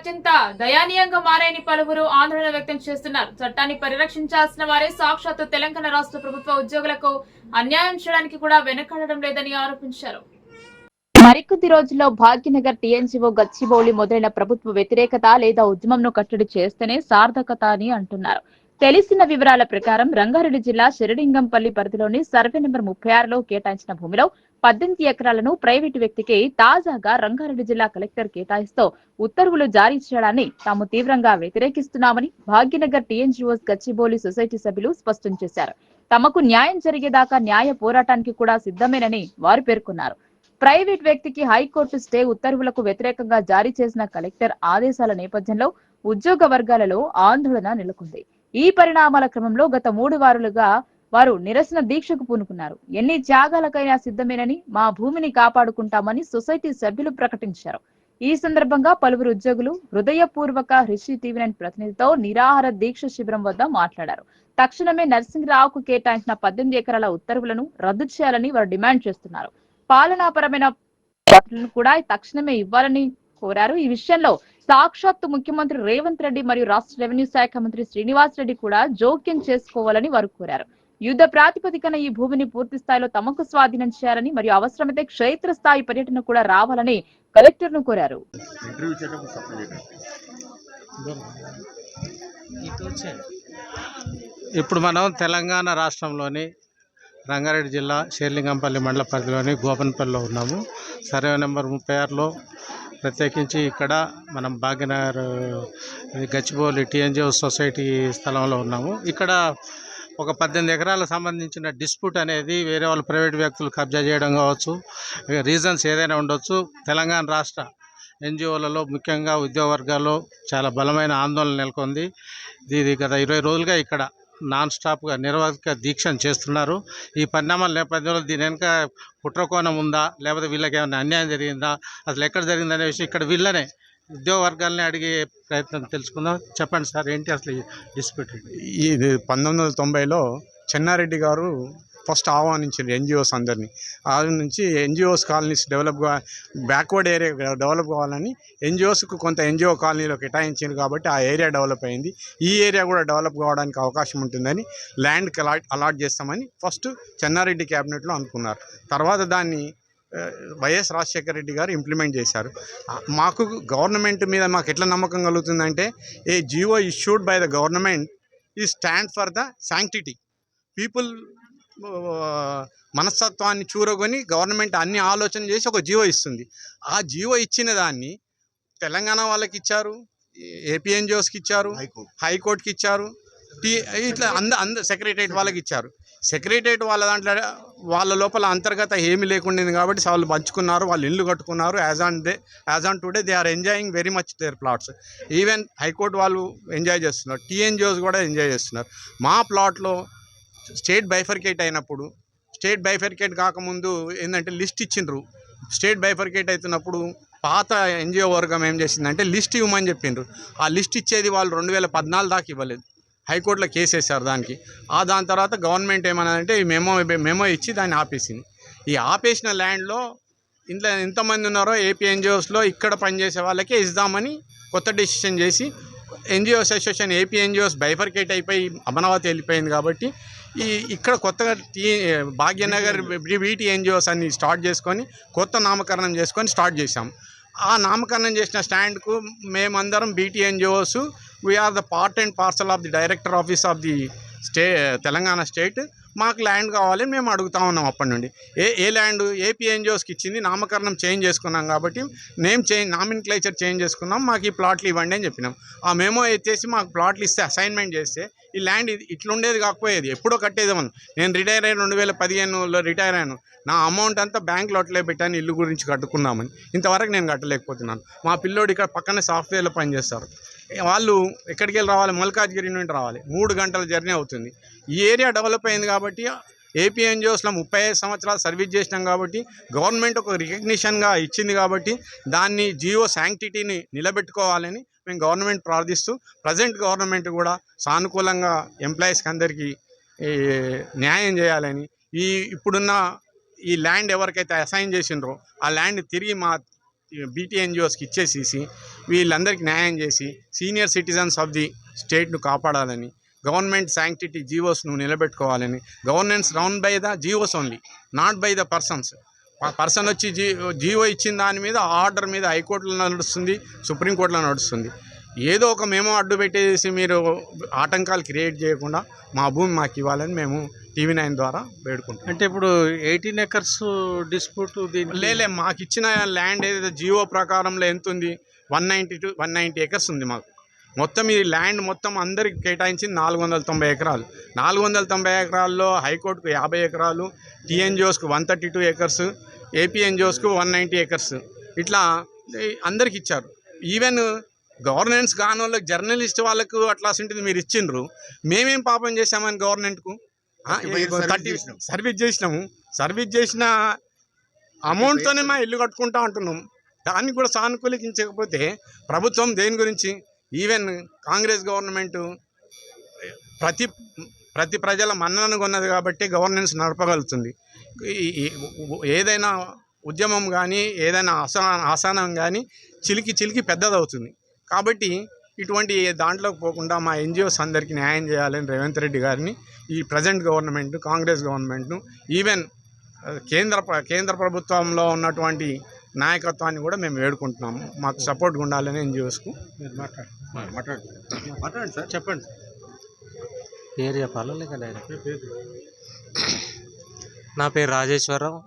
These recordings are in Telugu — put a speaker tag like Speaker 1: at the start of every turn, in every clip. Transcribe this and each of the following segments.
Speaker 1: అత్యంత దయానీయంగా మారాయని పలువురు ఆందోళన వ్యక్తం చేస్తున్నారు. చట్టాన్ని పరిరక్షించాల్సిన వారే సాక్షాత్తు తెలంగాణ రాష్ట్ర ప్రభుత్వ ఉద్యోగులకు అన్యాయం చేయడానికి కూడా వెనకాడడం లేదని ఆరోపించారు.
Speaker 2: మరికొద్ది రోజుల్లో భాగ్యనగర్ టీఎన్జీఓ గచ్చిబౌలి మొదలైన ప్రభుత్వ వ్యతిరేకత లేదా ఉద్యమంను కట్టడి చేస్తేనే సార్థకత అని అంటున్నారు. తెలిసిన వివరాల ప్రకారం రంగారెడ్డి జిల్లా శిరడింగంపల్లి పరిధిలోని సర్వే నెంబర్ ముప్పై ఆరులో కేటాయించిన భూమిలో పద్దెనిమిది ఎకరాలను ప్రైవేటు వ్యక్తికి తాజాగా రంగారెడ్డి జిల్లా కలెక్టర్ కేటాయిస్తూ ఉత్తర్వులు జారీ చేయడాన్ని తాము తీవ్రంగా వ్యతిరేకిస్తున్నామని భాగ్యనగర్ టీఎన్జీఓస్ గచ్చిబౌలి సొసైటీ సభ్యులు స్పష్టం చేశారు. తమకు న్యాయం జరిగేదాకా న్యాయ పోరాటానికి కూడా సిద్ధమేనని వారు పేర్కొన్నారు. ప్రైవేట్ వ్యక్తికి హైకోర్టు స్టే ఉత్తర్వులకు వ్యతిరేకంగా జారీ చేసిన కలెక్టర్ ఆదేశాల నేపథ్యంలో ఉద్యోగ వర్గాలలో ఆందోళన నెలకొంది. ఈ పరిణామాల క్రమంలో గత మూడు వారాలుగా వారు నిరసన దీక్షకు పూనుకున్నారు. ఎన్ని త్యాగాలకైనా సిద్ధమేనని మా భూమిని కాపాడుకుంటామని సొసైటీ సభ్యులు ప్రకటించారు. ఈ సందర్భంగా పలువురు ఉద్యోగులు హృదయపూర్వక రిషి టీవీ నైన్ ప్రతినిధితో నిరాహార దీక్ష శిబిరం వద్ద మాట్లాడారు. తక్షణమే నరసింహరావుకు కేటాయించిన పద్దెనిమిది ఎకరాల ఉత్తర్వులను రద్దు చేయాలని వారు డిమాండ్ చేస్తున్నారు. పాలనాపరమైన కూడా తక్షణమే ఇవ్వాలని కోరారు. ఈ విషయంలో సాక్షాత్తు ముఖ్యమంత్రి రేవంత్ రెడ్డి మరియు రాష్ట్ర రెవెన్యూ శాఖ మంత్రి శ్రీనివాస్ రెడ్డి కూడా జోక్యం చేసుకోవాలని వారు కోరారు. యుద్ధ ప్రాతిపదికన ఈ భూమిని పూర్తి స్థాయిలో తమకు స్వాధీనం చేయాలని మరియు అవసరమైతే క్షేత్ర స్థాయి పర్యటన కూడా రావాలని కలెక్టర్ను కోరారు
Speaker 3: ఇప్పుడు మనం తెలంగాణ రాష్ట్రంలోని రంగారెడ్డి జిల్లా షేర్లింగంపల్లి మండల పరిధిలోని గోపన్పల్లిలో ఉన్నాము. సర్వే నెంబర్ ముప్పై ఆరులో ప్రత్యేకించి ఇక్కడ మనం భాగ్యనగర్ గచ్చిబౌలి టీఎన్జిఓ సొసైటీ స్థలంలో ఉన్నాము. ఇక్కడ ఒక పద్దెనిమిది ఎకరాలకు సంబంధించిన డిస్ప్యూట్ అనేది వేరే వాళ్ళు ప్రైవేట్ వ్యక్తులు కబ్జా చేయడం కావచ్చు రీజన్స్ ఏదైనా ఉండొచ్చు. తెలంగాణ రాష్ట్ర ఎన్జిఓలలో ముఖ్యంగా ఉద్యోగ వర్గాల్లో చాలా బలమైన ఆందోళన నెలకొంది. ఇది గత ఇరవై రోజులుగా ఇక్కడ నాన్ స్టాప్గా నిర్వాహక దీక్షను చేస్తున్నారు. ఈ పరిణామాల నేపథ్యంలో దీని వెనుక కుట్రకోణం ఉందా? లేకపోతే వీళ్ళకి ఏమైనా అన్యాయం జరిగిందా? అసలు ఎక్కడ జరిగిందనే విషయం ఇక్కడ వీళ్ళనే ఉద్యోగ వర్గాలని అడిగే ప్రయత్నం తెలుసుకుందాం. చెప్పండి సార్ ఏంటి అసలు డిస్ప్యూట్?
Speaker 4: ఇది పంతొమ్మిది వందల తొంభైలో చెన్నారెడ్డి గారు ఫస్ట్ ఆహ్వానించారు ఎన్జిఓస్ అందరినీ. ఆ నుంచి NGOs colonies develop backward area develop కావాలని ఎన్జిఓస్కు కొంత ఎన్జిఓ కాలనీలో కేటాయించారు కాబట్టి ఆ ఏరియా డెవలప్ అయింది. ఈ ఏరియా కూడా డెవలప్ కావడానికి అవకాశం ఉంటుందని ల్యాండ్కి అలాట్ అలాట్ చేస్తామని ఫస్ట్ చెన్నారెడ్డి క్యాబినెట్లో అనుకున్నారు. తర్వాత దాన్ని వైఎస్ రాజశేఖర రెడ్డి గారు ఇంప్లిమెంట్ చేశారు. మాకు గవర్నమెంట్ మీద మాకు ఎట్లా నమ్మకం కలుగుతుందంటే a GO issued by the government ఈ stand for the sanctity people మనస్తత్వాన్ని చూరగొని గవర్నమెంట్ అన్ని ఆలోచన చేసి ఒక జీవో ఇస్తుంది. ఆ జీవో ఇచ్చిన దాన్ని తెలంగాణ వాళ్ళకి ఇచ్చారు ఏపీ ఎన్జిఓస్కి ఇచ్చారు హైకోర్టుకి ఇచ్చారు టీ ఇట్లా అంద అంద సెక్రటరేట్ వాళ్ళకి ఇచ్చారు. సెక్రటరేట్ వాళ్ళ దాంట్లో వాళ్ళ లోపల అంతర్గత ఏమీ లేకుండింది కాబట్టి వాళ్ళు పంచుకున్నారు వాళ్ళు ఇల్లు కట్టుకున్నారు. As on they as on today they are enjoying very much their plots. Even high court వాళ్ళు ఎంజాయ్ చేస్తున్నారు టీఎన్జిఓస్ కూడా ఎంజాయ్ చేస్తున్నారు. మా ప్లాట్లో స్టేట్ బైఫర్కేట్ అయినప్పుడు స్టేట్ బైఫర్కేట్ కాకముందు ఏంటంటే లిస్ట్ ఇచ్చిండ్రు. స్టేట్ బైఫర్కేట్ అవుతున్నప్పుడు పాత ఎన్జిఓ వర్గం ఏం చేసిందంటే లిస్ట్ ఇవ్వమని చెప్పిండ్రు. ఆ లిస్ట్ ఇచ్చేది వాళ్ళు రెండు వేల పద్నాలుగు దాకా ఇవ్వలేదు. హైకోర్టులో కేసు వేశారు దానికి. ఆ దాని తర్వాత గవర్నమెంట్ ఏమన్నదంటే ఈ మెమో మెమో ఇచ్చి దాన్ని ఆపేసింది. ఈ ఆపేసిన ల్యాండ్లో ఇంట్లో ఎంతమంది ఉన్నారో ఏపీ ఎన్జిఓస్లో ఇక్కడ పనిచేసే వాళ్ళకే ఇద్దామని కొత్త డెసిషన్ చేసి NGO association AP NGOs bifurcate అయిపోయి అమరావతి వెళ్ళిపోయింది కాబట్టి ఈ ఇక్కడ కొత్తగా టీ భాగ్యనగర్ బీటీ ఎన్జిఓస్ అన్ని స్టార్ట్ చేసుకొని కొత్త నామకరణం చేసుకొని స్టార్ట్ చేశాం. ఆ నామకరణం చేసిన స్టాండ్కు మేమందరం BT NGOs we are the part and parcel of the director office of the state Telangana state. మాకు ల్యాండ్ కావాలి మేము అడుగుతా ఉన్నాం అప్పటి నుండి. ఏ ఏ ల్యాండ్ ఏపీ ఎన్జిఓస్కి ఇచ్చింది నామకరణం చేంజ్ చేసుకున్నాం కాబట్టి నేమ్ చేంజ్ నామిన్క్లేచర్ చేంజ్ చేసుకున్నాం మాకు ఈ ప్లాట్లు ఇవ్వండి అని చెప్పినాం. ఆ మేమో ఎత్తేసి మాకు ప్లాట్లు ఇస్తే అసైన్మెంట్ చేస్తే ఈ ల్యాండ్ ఇది ఇట్లుండేది కాకపోయేది ఎప్పుడో కట్టేదేమో నేను రిటైర్ అయిన రెండు వేల పదిహేనులో రిటైర్ అయ్యాను. నా అమౌంట్ అంతా బ్యాంక్ లోట్లే పెట్టాను ఇల్లు గురించి కట్టుకుందామని ఇంతవరకు నేను కట్టలేకపోతున్నాను. మా పిల్లోడు ఇక్కడ పక్కనే సాఫ్ట్వేర్లో పనిచేస్తారు వాళ్ళు ఎక్కడికి వెళ్ళి రావాలి? మల్కాజ్గిరి నుండి రావాలి. మూడు గంటల జర్నీ అవుతుంది. ఈ ఏరియా డెవలప్ అయింది కాబట్టి ఏపీ ఎన్జిఓస్లో ముప్పై ఐదు సంవత్సరాలు సర్వీస్ చేసినాం కాబట్టి గవర్నమెంట్ ఒక రికగ్నిషన్గా ఇచ్చింది కాబట్టి దాన్ని జియో శాంక్టిటీని నిలబెట్టుకోవాలని మేము గవర్నమెంట్ ప్రార్థిస్తూ ప్రజెంట్ గవర్నమెంట్ కూడా సానుకూలంగా ఎంప్లాయీస్కి అందరికీ న్యాయం చేయాలని ఈ ఇప్పుడున్న ఈ ల్యాండ్ ఎవరికైతే అసైన్ చేసిండ్రో ఆ ల్యాండ్ తిరిగి మా బీటీ ఎన్జిఓస్కి ఇచ్చేసేసి వీళ్ళందరికీ న్యాయం చేసి సీనియర్ సిటిజన్స్ ఆఫ్ ది స్టేట్ను కాపాడాలని గవర్నమెంట్ శాంక్టిటీ జీవోస్ను నిలబెట్టుకోవాలని. Governance run by the GOs only not by the persons person వచ్చి జీ జీవో ఇచ్చిన దాని మీద ఆర్డర్ మీద హైకోర్టులో నడుస్తుంది సుప్రీంకోర్టులో నడుస్తుంది. ఏదో ఒక మేము అడ్డు పెట్టేసి మీరు ఆటంకాలు క్రియేట్ చేయకుండా మా భూమి మాకు ఇవ్వాలని మేము టీవీ నైన్ ద్వారా వేడుకుంటాం
Speaker 3: అంటే ఇప్పుడు ఎయిటీన్ ఎకర్స్ డిస్ప్యూట్
Speaker 4: లేలే మాకు ఇచ్చిన ల్యాండ్ ఏదైతే జియో ప్రకారంలో ఎంత ఉంది one ninety two one ninety acres ఉంది మాకు. మొత్తం ఈ ల్యాండ్ మొత్తం అందరికి కేటాయించింది నాలుగు వందల తొంభై ఎకరాలు. నాలుగు వందల తొంభై ఎకరాల్లో హైకోర్టుకు యాభై ఎకరాలు టీఎన్జిఓస్కు వన్ థర్టీ టూ ఎకర్స్ ఏపీఎన్జిఓస్కు వన్ నైంటీ ఎకర్స్. ఇట్లా అందరికి ఇచ్చారు. ఈవెన్ గవర్నెన్స్ కాని వాళ్ళకి జర్నలిస్ట్ వాళ్ళకు అట్లా ఉంటుంది మీరు ఇచ్చిండ్రు. మేమేం పాపం చేశామని గవర్నమెంట్కు? థర్టీ సర్వీస్ చేసినాము. సర్వీస్ చేసిన అమౌంట్తోనే మా ఇల్లు కట్టుకుంటా అంటున్నాం దాన్ని కూడా సానుకూలించకపోతే ప్రభుత్వం దేని గురించి? ఈవెన్ కాంగ్రెస్ గవర్నమెంట్ ప్రతి ప్రతి ప్రజల మన్ననను కొన్నది కాబట్టి గవర్నెన్స్ నడపగలుగుతుంది. ఏదైనా ఉద్యమం కానీ ఏదైనా ఆసా ఆసనం కానీ చిలికి చిలికి పెద్దదవుతుంది. కాబట్టి ఇటువంటి దాంట్లోకి పోకుండా మా ఎన్జిఓస్ అందరికీ న్యాయం చేయాలని రేవంత్ రెడ్డి గారిని ఈ ప్రజెంట్ గవర్నమెంట్ కాంగ్రెస్ గవర్నమెంట్ను ఈవెన్ కేంద్ర కేంద్ర ప్రభుత్వంలో ఉన్నటువంటి నాయకత్వాన్ని కూడా మేము వేడుకుంటున్నాము. మాకు సపోర్ట్గా ఉండాలని ఎన్జిఓస్కు.
Speaker 3: మీరు మాట్లాడు.
Speaker 4: మాట్లాడండి. సార్.
Speaker 3: చెప్పండి.
Speaker 5: పేరు చెప్పాలా లేక డైరెక్ట్? నా పేరు Rajeshwararao.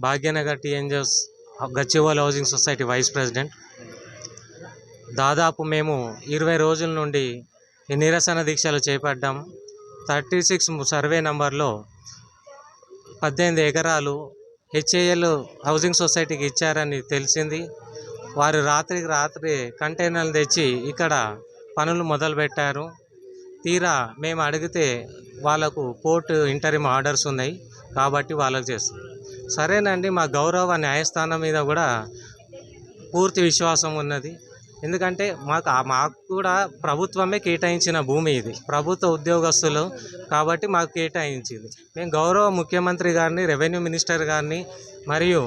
Speaker 5: Bhagyanagar TNGS Gachibowli housing society vice president. దాదాపు మేము ఇరవై రోజుల నుండి ఈ నిరసన దీక్షలు చేపట్టాము థర్టీ సిక్స్ సర్వే నంబర్లో పద్దెనిమిది ఎకరాలు హెచ్ఏఎల్ హౌసింగ్ సొసైటీకి ఇచ్చారని తెలిసింది. వారు రాత్రికి రాత్రి కంటైనర్లు తెచ్చి ఇక్కడ పనులు మొదలుపెట్టారు. తీరా మేము అడిగితే వాళ్ళకు కోర్టు ఇంటరిమ్ ఆర్డర్స్ ఉన్నాయి కాబట్టి వాళ్ళకి చేస్తాం. సరేనండి మా గౌరవ న్యాయస్థానం మీద కూడా పూర్తి విశ్వాసం ఉన్నది. ఎందుకంటే మాకు మాకు కూడా ప్రభుత్వమే కేటాయించిన భూమి ఇది. ప్రభుత్వ ఉద్యోగస్తులు కాబట్టి మాకు కేటాయించింది. మేము గౌరవ ముఖ్యమంత్రి గారిని రెవెన్యూ మినిస్టర్ గారిని మరియు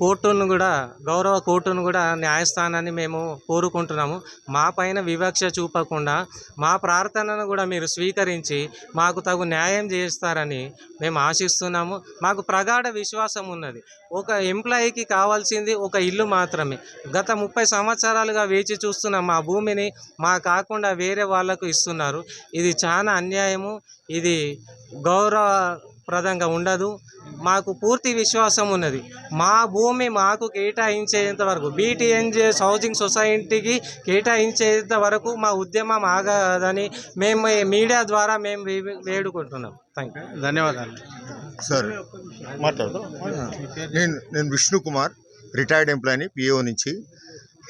Speaker 5: కోర్టును కూడా గౌరవ కోర్టును కూడా న్యాయస్థానాన్ని మేము కోరుకుంటున్నాము. మా పైన వివక్ష చూపకుండా మా ప్రార్థనను కూడా మీరు స్వీకరించి మాకు తగు న్యాయం చేస్తారని మేము ఆశిస్తున్నాము. మాకు ప్రగాఢ విశ్వాసం ఉన్నది. ఒక ఎంప్లాయీకి కావాల్సింది ఒక ఇల్లు మాత్రమే. గత ముప్పై సంవత్సరాలుగా వేచి చూస్తున్న మా భూమిని మా కాకుండా వేరే వాళ్ళకు ఇస్తున్నారు. ఇది చాలా అన్యాయము. ఇది గౌరవ గౌరవప్రదంగా ఉండదు. మాకు పూర్తి విశ్వాసం ఉన్నది. మా భూమి మాకు కేటాయించేంత వరకు బీటీఎన్జేఎస్ హౌసింగ్ సొసైటీకి కేటాయించేంత వరకు మా ఉద్యమం ఆగదని మేము మీడియా ద్వారా మేము వేడుకుంటున్నాం. థ్యాంక్ యూ
Speaker 3: ధన్యవాదాలు.
Speaker 6: సార్ మాట్లాడు నేను నేను విష్ణు కుమార్ రిటైర్డ్ ఎంప్లాయీని పిఓ నుంచి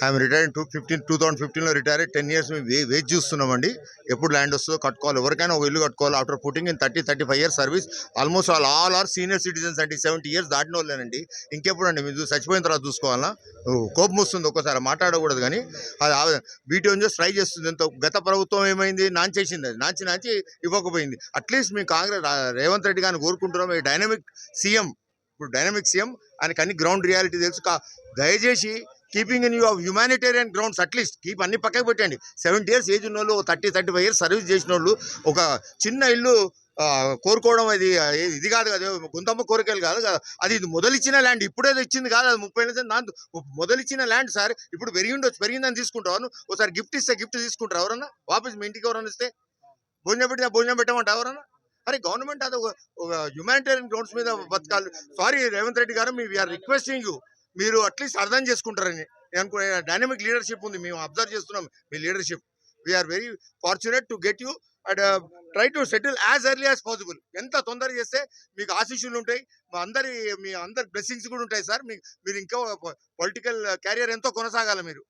Speaker 6: I'm retired two fifteen two thousand ఫిఫ్టీన్లో రిటైర్ టెన్ ఇయర్స్ మేము వెయిట్ చూస్తున్నామండి. ఎప్పుడు ల్యాండ్ వస్తుందో కట్టుకోవాలి. ఎవరికైనా ఒక ఇల్లు కట్టుకోవాలి. After putting in thirty thirty five years service almost all all are senior citizens అంటే సెవెంటీ ఇయర్స్ దాటిన వాళ్ళేనండి. ఇంకెప్పుడు అండి మీరు చచ్చిపోయిన తర్వాత చూసుకోవాలా? కోపం వస్తుంది ఒక్కసారి మాట్లాడకూడదు కానీ. అది వీటిని చేసి ట్రై చేస్తుంది. ఎంతో గత ప్రభుత్వం ఏమైంది? నాంచేసింది అది. నాంచి నాంచి ఇవ్వకపోయింది. అట్లీస్ట్ మేము కాంగ్రెస్ రేవంత్ రెడ్డి గారిని కోరుకుంటున్నాం. ఈ డైనమిక్ సీఎం ఇప్పుడు డైనమిక్ సీఎం ఆయనకు అన్ని గ్రౌండ్ రియాలిటీ తెలుసు. దయచేసి keeping in you humanitarian grounds at least keep అన్ని పక్కకు పెట్టండి. సెవెంటీ ఇయర్స్ ఏజ్ ఉన్న వాళ్ళు thirty thirty five years service చేసిన వాళ్ళు ఒక చిన్న ఇల్లు కోరుకోవడం అది ఇది కాదు కదా గుంతమ్మ కోరికలు కాదు కదా. అది ఇది మొదలిచ్చిన ల్యాండ్ ఇప్పుడే ఇచ్చింది కాదు అది ముప్పై ఏళ్ళ దాంతో మొదలిచ్చిన ల్యాండ్ సార్ ఇప్పుడు పెరిగి ఉండొచ్చు పెరిగిందని తీసుకుంటావు ఒకసారి గిఫ్ట్ ఇస్తే గిఫ్ట్ తీసుకుంటారు ఎవరన్నా? వాపస్ మీ ఇంటికి ఎవరన్నా ఇస్తే? భోజనం పెట్టినా భోజనం పెట్టమంటా ఎవరన్నా? అరే గవర్నమెంట్ అది ఒక- ఒక హ్యుమానిటేరియన్ గ్రౌండ్స్ మీద బతకాలి. సారీ రేవంత్ రెడ్డి గారు మీ వీఆర్ రిక్వెస్టింగ్ యూ మీరు అట్లీస్ట్ అర్థం చేసుకుంటారని. అనుకునే డైనమిక్ లీడర్షిప్ ఉంది. మేము అబ్జర్వ్ చేస్తున్నాం మీ leadership we are very fortunate to get you and try to settle as early as possible ఎంత తొందర చేస్తే మీకు ఆశీస్సులు ఉంటాయి. మా అందరి మీ అందరి బ్లెస్సింగ్స్ కూడా ఉంటాయి సార్. మీకు మీరు ఇంకా పొలిటికల్ క్యారియర్ ఎంతో కొనసాగాలి మీరు.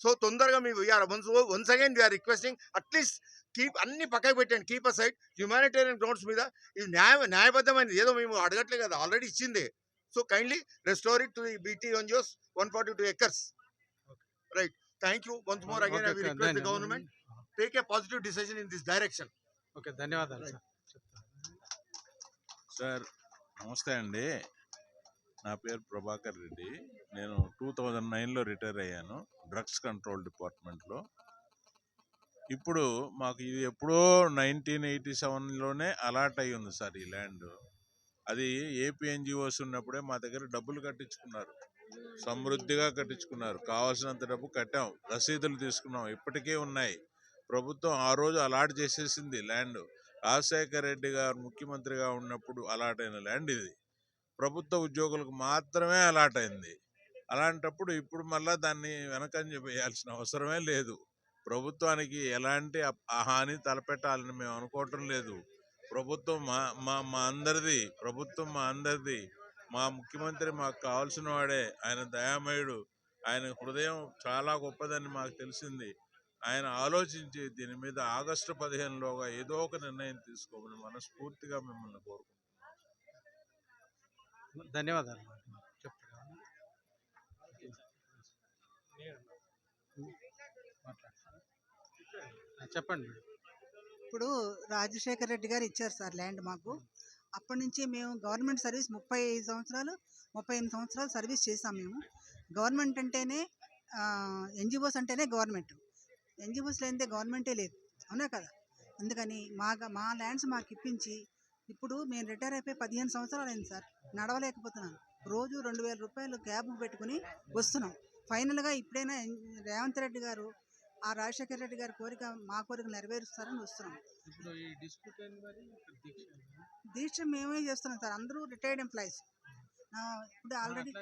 Speaker 6: సో తొందరగా మీ we are once once again we are requesting at least keep అన్ని పక్కకు పెట్టండి. కీప్ అ సైడ్ హ్యుమానిటేరియన్ గ్రౌండ్స్ మీద. ఇది న్యాయ న్యాయబద్ధమైనది. ఏదో మేము అడగట్లే కదా. ఆల్రెడీ ఇచ్చిందే. So kindly restore it to the BT NGOs one forty two acres right thank you once more again I
Speaker 3: Okay,
Speaker 6: request the
Speaker 3: ధన్యవాదాలు.
Speaker 6: Government take a positive decision in this direction
Speaker 3: okay ధన్యవాదాలు సార్
Speaker 7: సార్ నమస్తే అండి నా పేరు ప్రభాకర్ రెడ్డి నేను టూ థౌజండ్ నైన్లో రిటైర్ అయ్యాను డ్రగ్స్ కంట్రోల్ డిపార్ట్మెంట్లో ఇప్పుడు మాకు ఇది ఎప్పుడో నైన్టీన్ ఎయిటీ సెవెన్లోనే అలాట్ అయి ఉంది సార్ ఈ ల్యాండ్ అది ఏపీ ఎన్జిఓస్ ఉన్నప్పుడే మా దగ్గర డబ్బులు కట్టించుకున్నారు. సమృద్ధిగా కట్టించుకున్నారు. కావాల్సినంత డబ్బు కట్టాం. రసీదులు తీసుకున్నాం. ఇప్పటికే ఉన్నాయి. ప్రభుత్వం ఆ రోజు అలాట్ చేసేసింది ల్యాండ్. రాజశేఖర రెడ్డి గారు ముఖ్యమంత్రిగా ఉన్నప్పుడు అలాట్ అయిన ల్యాండ్ ఇది. ప్రభుత్వ ఉద్యోగులకు మాత్రమే అలాట్ అయింది. అలాంటప్పుడు ఇప్పుడు మళ్ళా దాన్ని వెనకంజ వేయాల్సిన అవసరమే లేదు. ప్రభుత్వానికి ఎలాంటి హాని తలపెట్టాలని మేము అనుకోవటం లేదు. ప్రభుత్వం మా మా మా అందరిది ప్రభుత్వం మా అందరిది. మా ముఖ్యమంత్రి మాకు కావాల్సిన వాడే. ఆయన దయామయుడు. ఆయన హృదయం చాలా గొప్పదని మాకు తెలిసింది. ఆయన ఆలోచించి దీని మీద ఆగస్టు పదిహేనులోగా ఏదో ఒక నిర్ణయం తీసుకోమని మనస్ఫూర్తిగా మిమ్మల్ని కోరుకుంటున్నాను
Speaker 3: ధన్యవాదాలు? చెప్పండి.
Speaker 8: ఇప్పుడు రాజశేఖర్ రెడ్డి గారు ఇచ్చారు సార్ ల్యాండ్ మాకు. అప్పటి నుంచి మేము గవర్నమెంట్ సర్వీస్ ముప్పై ఐదు సంవత్సరాలు ముప్పై ఎనిమిది సంవత్సరాలు సర్వీస్ చేసాం మేము. గవర్నమెంట్ అంటేనే ఎన్జిఓస్ అంటేనే గవర్నమెంట్. ఎన్జిఓస్ లేనిదే గవర్నమెంటే లేదు. అవునా కదా? అందుకని మా మా ల్యాండ్స్ మాకు ఇప్పించి ఇప్పుడు మేము రిటైర్ అయిపోయి పదిహేను సంవత్సరాలు అయింది సార్. నడవలేకపోతున్నాను రోజు రెండు వేల రూపాయలు క్యాబ్ పెట్టుకుని వస్తున్నాం. ఫైనల్గా ఇప్పుడైనా రేవంత్ రెడ్డి గారు ఆ రాజశేఖర రెడ్డి గారి కోరిక మా కోరిక నెరవేరుస్తారని వస్తున్నాం.
Speaker 3: దీక్ష
Speaker 8: మేమే చేస్తున్నాం సార్. అందరూ రిటైర్డ్ ఎంప్లాయీస్ ఇప్పుడు ఆల్రెడీ.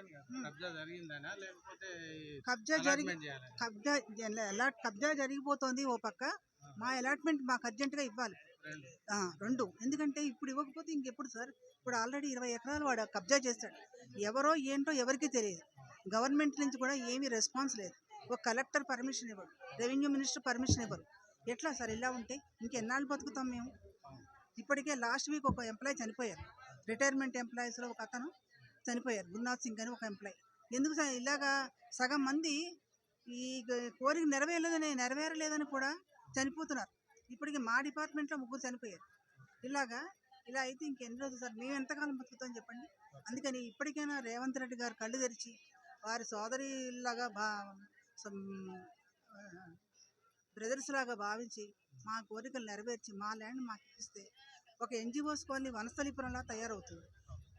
Speaker 3: కబ్జా
Speaker 8: జరిగి కబ్జా అలాట్ కబ్జా జరిగిపోతుంది ఓ పక్క. మా అలాట్మెంట్ మాకు అర్జెంటుగా ఇవ్వాలి.
Speaker 3: రెండు.
Speaker 8: ఎందుకంటే ఇప్పుడు ఇవ్వకపోతే ఇంకెప్పుడు సార్? ఇప్పుడు ఆల్రెడీ ఇరవై ఎకరాలు వాడు కబ్జా చేస్తాడు. ఎవరో ఏంటో ఎవరికీ తెలియదు. గవర్నమెంట్ నుంచి కూడా ఏమీ రెస్పాన్స్ లేదు. ఒక కలెక్టర్ పర్మిషన్ ఇవ్వరు రెవెన్యూ మినిస్టర్ పర్మిషన్ ఇవ్వరు. ఎట్లా సార్ ఇలా ఉంటే ఇంకెన్నాళ్ళు బతుకుతాం మేము? ఇప్పటికే లాస్ట్ వీక్ ఒక ఎంప్లాయ్ చనిపోయారు. రిటైర్మెంట్ ఎంప్లాయీస్లో ఒక అతను చనిపోయారు గురునాథ్ సింగ్ అని ఒక ఎంప్లాయ్. ఎందుకు సార్ ఇలాగా సగం మంది ఈ కోరిక నెరవేరలేదని నెరవేరలేదని కూడా చనిపోతున్నారు. ఇప్పటికి మా డిపార్ట్మెంట్లో ముగ్గురు చనిపోయారు. ఇలాగా ఇలా అయితే ఇంకెన్ని రోజులు సార్? మేము ఎంతకాలం బతుకుతాం చెప్పండి? అందుకని ఇప్పటికైనా రేవంత్ రెడ్డి గారు కళ్ళు తెరిచి వారి సోదరిలాగా బా బ్రదర్స్ లాగా భావించి మా కోరికలు నెరవేర్చి మా ల్యాండ్ మాకు ఇస్తే ఒక ఎన్జిఓస్ కాలనీ వనస్థలిపురంలా తయారవుతుంది.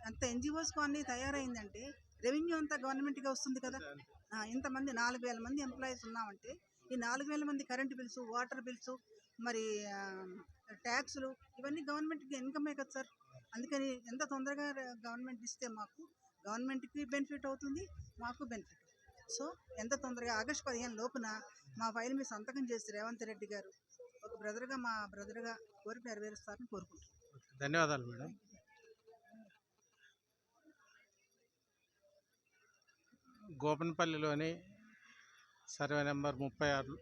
Speaker 8: అంత ఎన్జిఓస్ కాలనీ తయారైందంటే రెవెన్యూ అంతా గవర్నమెంట్గా వస్తుంది కదా. ఇంతమంది నాలుగు వేల మంది ఎంప్లాయీస్ ఉన్నామంటే ఈ నాలుగు వేల మంది కరెంటు బిల్స్ వాటర్ బిల్స్ మరి ట్యాక్సులు ఇవన్నీ గవర్నమెంట్కి ఇన్కమే కదా సార్. అందుకని ఎంత తొందరగా గవర్నమెంట్ ఇస్తే మాకు గవర్నమెంట్కి బెనిఫిట్ అవుతుంది మాకు బెనిఫిట్. సో ఎంత తొందరగా ఆగస్ట్ పదిహేను లోపున మా ఫైల్ మీద సంతకం చేసి రేవంత్ రెడ్డి గారు ఒక బ్రదర్గా మా బ్రదర్గా కోరిక నెరవేరుస్తారని కోరుకుంటున్నాను
Speaker 3: ధన్యవాదాలు మేడం. గోపనపల్లిలోని సర్వే నెంబర్ ముప్పై ఆరు